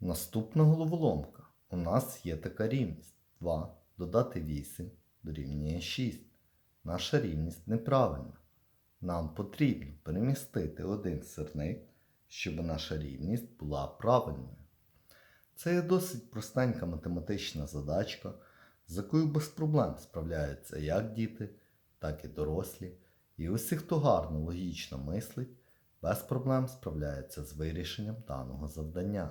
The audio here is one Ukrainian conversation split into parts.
Наступна головоломка. У нас є така рівність. 2 додати 8 дорівнює 6. Наша рівність неправильна. Нам потрібно перемістити один сирник, щоб наша рівність була правильною. Це є досить простенька математична задачка, з якою без проблем справляються як діти, так і дорослі. І усі, хто гарно логічно мислить, без проблем справляється з вирішенням даного завдання.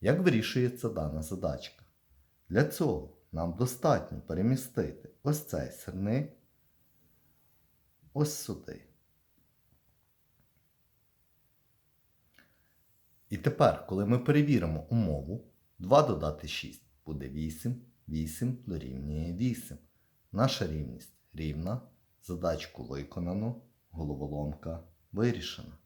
Як вирішується дана задачка? Для цього нам достатньо перемістити ось цей сирник ось сюди. І тепер, коли ми перевіримо умову, 2 додати 6 буде 8, 8 дорівнює 8. Наша рівність рівна, задачку виконано, головоломка вирішена.